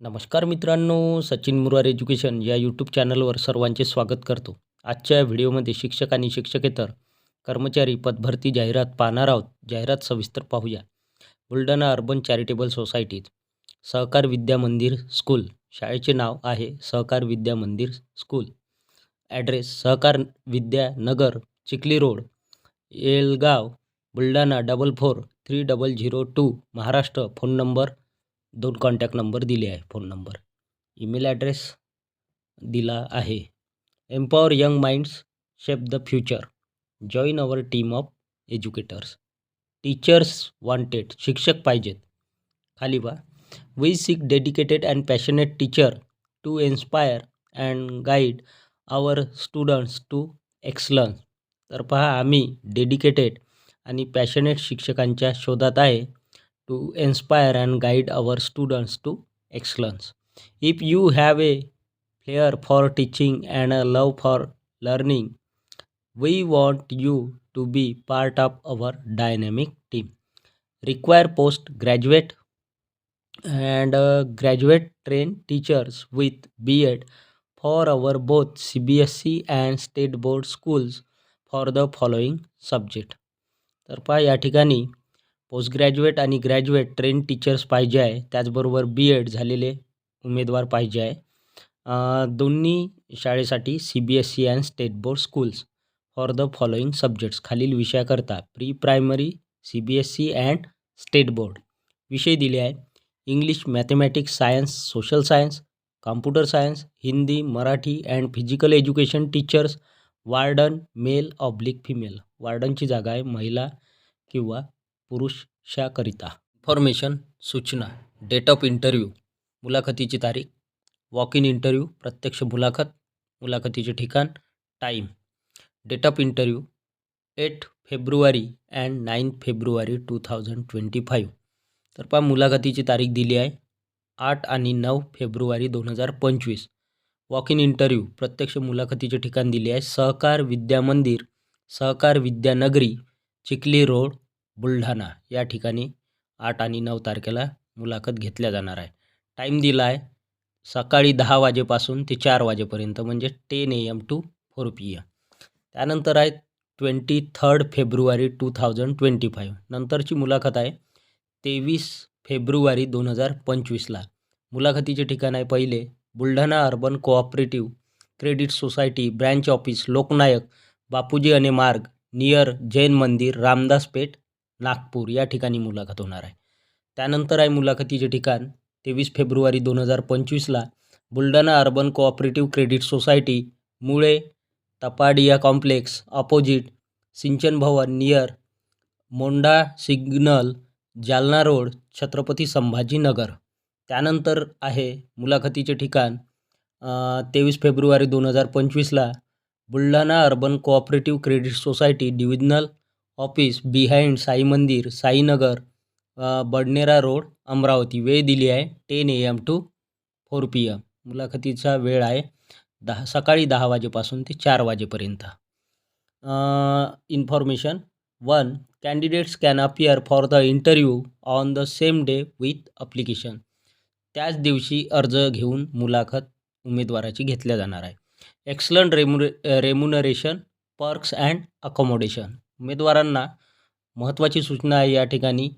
नमस्कार मित्रांनो सचिन मुरार एज्युकेशन या यूट्यूब चॅनलवर सर्वांचे स्वागत करतो. आजच्या व्हिडिओमध्ये शिक्षक आणि शिक्षकेतर कर्मचारी पदभरती जाहिरात पाहणार आहोत. जाहिरात सविस्तर पाहूया. बुलढाणा अर्बन चॅरिटेबल सोसायटीत सहकार विद्या मंदिर स्कूल. शाळेचे नाव आहे सहकार विद्या मंदिर school. Address Sahakar Vidya Nagar Chikhli road Yelgaon Buldhana double four three double zero two Maharashtra phone number दोन कॉन्टॅक्ट नंबर दिले आहे फोन नंबर ईमेल ॲड्रेस दिला आहे. Empower young minds shape the future join our team of educators teachers wanted शिक्षक पाहिजेत. खाली बा we seek dedicated and passionate teacher to inspire and guide our students to excellence तर पहा आम्ही dedicated आणि पॅशनेट शिक्षकांच्या शोधात आहे. to inspire and guide our students to excellence. If you have a flair for teaching and a love for learning, we want you to be part of our dynamic team. Require postgraduate and uh, graduate trained teachers with B.Ed for our both CBSE and state board schools for the following subject. तर पहा या ठिकाणी post graduate आणि graduate train teachers पाहिजे आहे. त्याचबरोबर B Ed झालेले उमेदवार पाहिजे आहे. दोन्ही शाळेसाठी C B S C and state board schools for the following subjects खालील विषयाकरता pre primary C B S C and state board विषय दिले आहे English mathematics science social science computer science Hindi Marathi and physical education teachers warden male oblique female वार्डनची जागा आहे महिला किंवा पुरुषाकरिता. इन्फॉर्मेशन सूचना डेट ऑफ इंटरव्ह्यू मुलाखतीची तारीख वॉक इन इंटरव्ह्यू प्रत्यक्ष मुलाखत मुलाखतीचे ठिकाण time date of interview eight February and nine February two thousand twenty five तर पहा मुलाखतीची तारीख दिली आहे आठ आणि नऊ फेब्रुवारी दोन हजार पंचवीस. वॉक इन इंटरव्ह्यू प्रत्यक्ष मुलाखतीचे ठिकाण दिले आहे सहकार विद्या मंदिर सहकार विद्यानगरी चिखली रोड बुलढाणा या ठिकाणी आठ आणि नऊ तारखेला मुलाखत घेतल्या जाणार आहे. टाईम दिला आहे सकाळी दहा वाजेपासून ते चार वाजेपर्यंत म्हणजे ten A M to four P M त्यानंतर आहे twenty third February two thousand twenty five नंतरची मुलाखत आहे तेवीस फेब्रुवारी दोन हजार पंचवीसला. मुलाखतीचे ठिकाण आहे पहिले Buldhana urban cooperative credit society branch office Loknayak Bapuji Aney Marg near Jain मंदिर रामदास पेठ नागपूर या ठिकाणी मुलाखत होणार आहे. त्यानंतर आहे मुलाखतीचे ठिकाण. तेवीस फेब्रुवारी दोन हजार पंचवीसला Buldhana urban cooperative credit society Mule Tapadia complex opposite Sinchan Bhavan near Monda signal Jalna road Chhatrapati Sambhajinagar. त्यानंतर आहे मुलाखतीचे ठिकाण. तेवीस फेब्रुवारी दोन हजार पंचवीसला Buldhana urban cooperative credit society divisional office behind Sai Mandir Sainagar Badnera road Amravati. वेळ दिली आहे ten A M to four P M. मुलाखतीचा वेळ आहे दहा सकाळी दहा वाजेपासून ते चार वाजेपर्यंत. Information one candidates can appear for the interview on the same day with application त्याच दिवशी अर्ज घेऊन मुलाखत उमेदवाराची घेतल्या जाणार आहे. Excellent रेम्युरे remuneration perks and accommodation उमेदवारांना महत्त्वाची सूचना आहे या ठिकाणी.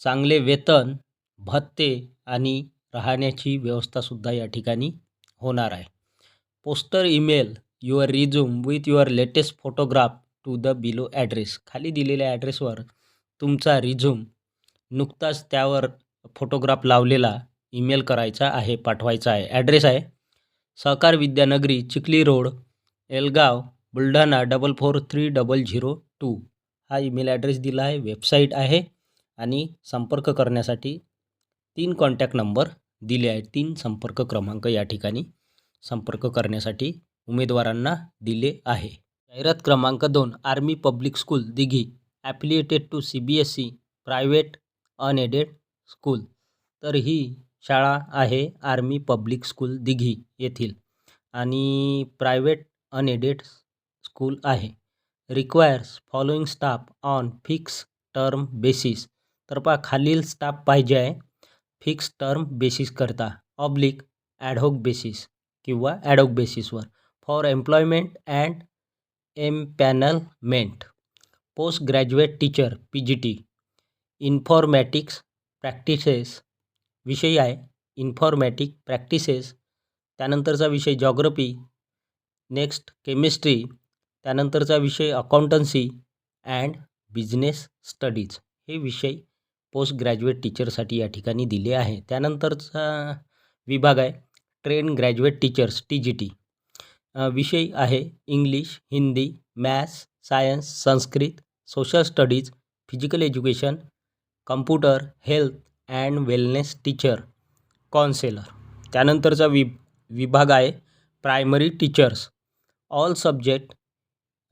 चांगले वेतन भत्ते आणि राहण्याची व्यवस्थासुद्धा या ठिकाणी होणार आहे. Poster email your resume with your latest photograph to the below address. खाली दिलेल्या ॲड्रेसवर तुमचा रिझ्यूम नुकताच त्यावर फोटोग्राफ लावलेला ईमेल करायचा आहे पाठवायचा आहे. ॲड्रेस आहे Sahakar Vidyanagari Chikhli road Yelgaon Buldhana double four three double zero two हा ईमेल ॲड्रेस दिला आहे वेबसाईट आहे आणि संपर्क करण्यासाठी तीन कॉन्टॅक्ट नंबर दिले आहेत. तीन संपर्क क्रमांक या ठिकाणी संपर्क करण्यासाठी उमेदवारांना दिले आहे. जाहिरात क्रमांक दोन army public school Dighi affiliated to C B S C private unaided school. तर ही शाळा आहे आर्मी पब्लिक स्कूल दिघी येथील आणि प्रायव्हेट अनएडेड स्कूल आहे. Requires following staff on fix term basis तर पहा खालील स्टाफ पाहिजे आहे फिक्स टर्म बेसिसकरता ऑब्लिक ॲडहोक बेसिस किंवा ॲडहोक बेसिसवर for employment and empanelment post graduate teacher P G T informatics practices विषय आहे इन्फॉर्मॅटिक प्रॅक्टिसेस त्यानंतरचा विषय जॉग्रफी नेक्स्ट केमिस्ट्री त्यानंतरचा विषय अकाउंटन्सी अँड बिझनेस स्टडीज हे विषय पोस्ट ग्रॅज्युएट टीचरसाठी या ठिकाणी दिले आहे. त्यानंतरचा विभाग आहे train graduate teachers T G T विषय आहे English Hindi maths science Sanskrit social studies physical education computer health and wellness teacher counsellor त्यानंतरचा वि विभाग आहे primary teachers all subject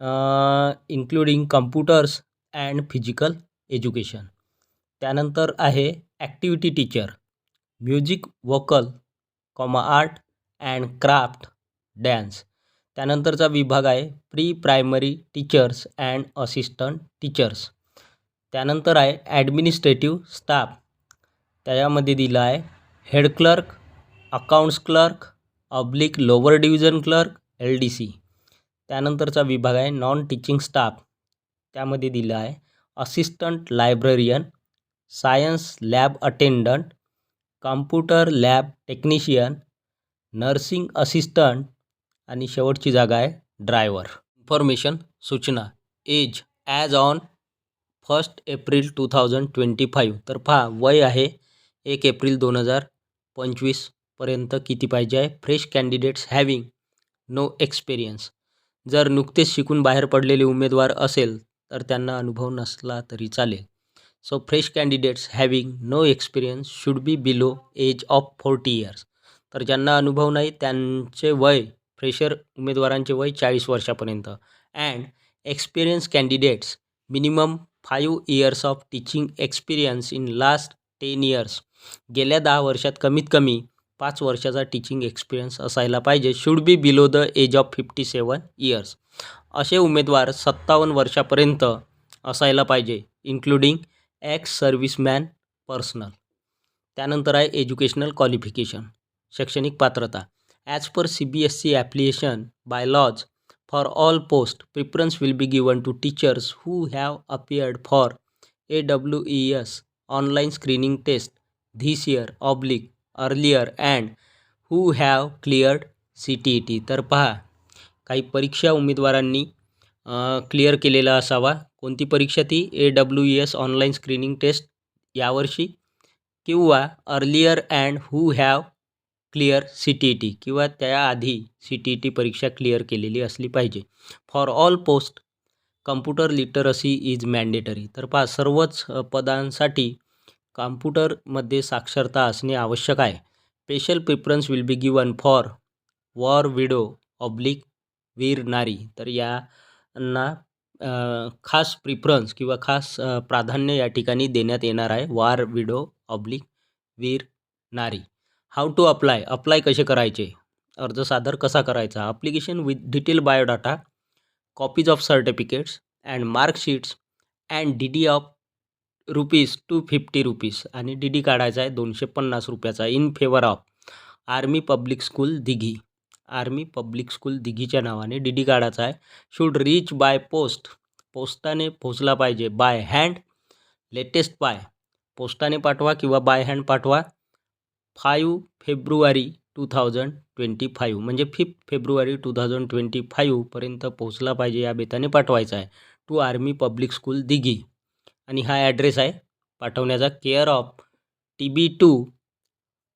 including computers and physical education. त्यानंतर आहे activity teacher music vocal comma art and craft dance. त्यानंतरचा विभाग आहे pre primary teachers and assistant teachers. त्यानंतर आहे ॲडमिनिस्ट्रेटिव्ह स्टाफ. त्याच्यामध्ये दिलं आहे head clerk accounts clerk oblique lower division clerk L D C. त्यानंतरचा विभाग आहे नॉन टीचिंग स्टाफ. त्यामध्ये दिलं आहे. Assistant librarian science lab attendant computer lab technician nursing assistant आणि शेवटची जागा आहे ड्रायव्हर. इन्फॉर्मेशन सूचना age as on first April two thousand twenty five. तर पहा वय आहे एक एप्रिल दोन हजार पंचवीसपर्यंत किती पाहिजे आहे? Fresh candidates having no experience. जर नुकतेच शिकून बाहेर पडलेले उमेदवार असेल तर त्यांना अनुभव नसला तरी चालेल. So fresh candidates having no experience should be below age of forty years तर ज्यांना अनुभव नाही त्यांचे वय फ्रेशर उमेदवारांचे वय चाळीस वर्षापर्यंत. And experience candidates minimum five years of teaching experience in last ten years गेल्या दहा वर्षात कमीत कमी पाच वर्षाचा टीचिंग एक्सपिरियन्स असायला पाहिजे. Should be below the age of fifty seven years असे उमेदवार सत्तावन्न वर्षापर्यंत असायला पाहिजे इन्क्लुडिंग एक्स सर्व्हिसमॅन पर्सनल त्यानंतर आहे एज्युकेशनल क्वालिफिकेशन शैक्षणिक पात्रता. As per C B S C application bylaws for all post preference will be given to teachers who have appeared for A W E S online screening test this year oblique earlier and who have cleared C T E T तर पहा काही परीक्षा उमेदवारांनी clear केलेला असावा. कोणती परीक्षा? ती A W E S online screening test यावर्षी किंवा earlier and who have clear C T E T किंवा त्याआधी सी टी ई टी परीक्षा क्लिअर केलेली असली पाहिजे. For all post computer literacy is mandatory तर पहा सर्वच पदांसाठी कॉम्प्युटरमध्ये साक्षरता असणे आवश्यक आहे. Special preference will be given for war widow oblique Veer Nari तर यांना खास प्रिफरन्स किंवा खास प्राधान्य या ठिकाणी देण्यात येणार आहे. वार विडो ऑब्लिक वीर नारी हाऊ टू अप्लाय अप्लाय कसे करायचे? अर्ज सादर कसा करायचा? Application with detail biodata copies of certificates and marksheets and D D of rupees two fifty rupees आणि डी डी काढायचा आहे दोनशे पन्नास रुपयाचा in favour of. Army public school Dighi. Army public School दिघीच्या नावाने डी डी काढायचा आहे. Should reach by post. पोस्टाने पोचला पाहिजे. By hand. Latest by. पोस्टाने पाठवा किंवा बाय हँड पाठवा. Five February two thousand twenty five. म्हणजे fifth February two thousand twenty फाईव्हपर्यंत पोहोचला पाहिजे या बेताने पाठवायचा आहे. To army public school Dighi. आणि हा ॲड्रेस आहे पाठवण्याचा. Care of T B two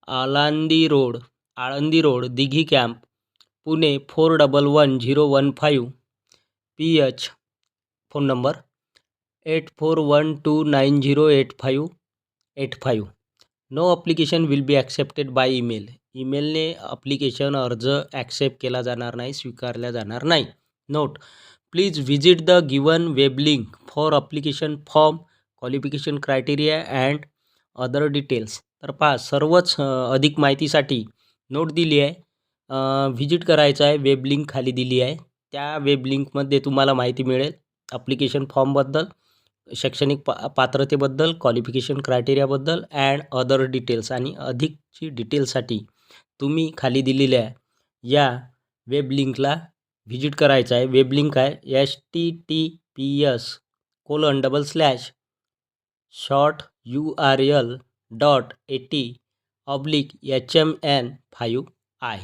Alandi road Alandi road Dighi camp Pune four double one zero one five P H phone number eight four one two nine zero eight five eight five. No application will be accepted by email. ईमेलने application अर्ज accept केला जाणार नाही स्वीकारला जाणार नाही. Note please visit the given weblink for application form qualification criteria and other details तर पहा सर्वच अधिक माहितीसाठी नोट दिली आहे. व्हिजिट करायचं आहे वेब लिंक खाली दिली आहे. त्या वेब लिंकमध्ये तुम्हाला माहिती मिळेल अप्लिकेशन फॉर्मबद्दल शैक्षणिक पा पात्रतेबद्दल क्वालिफिकेशन क्रायटेरियाबद्दल अँड अदर डिटेल्स आणि अधिकची डिटेल्ससाठी तुम्ही खाली दिलेल्या या वेब लिंकला व्हिजिट करायचं आहे वेब लिंक आहे H T T P S colon double slash short U R L dot A T oblique H M N five I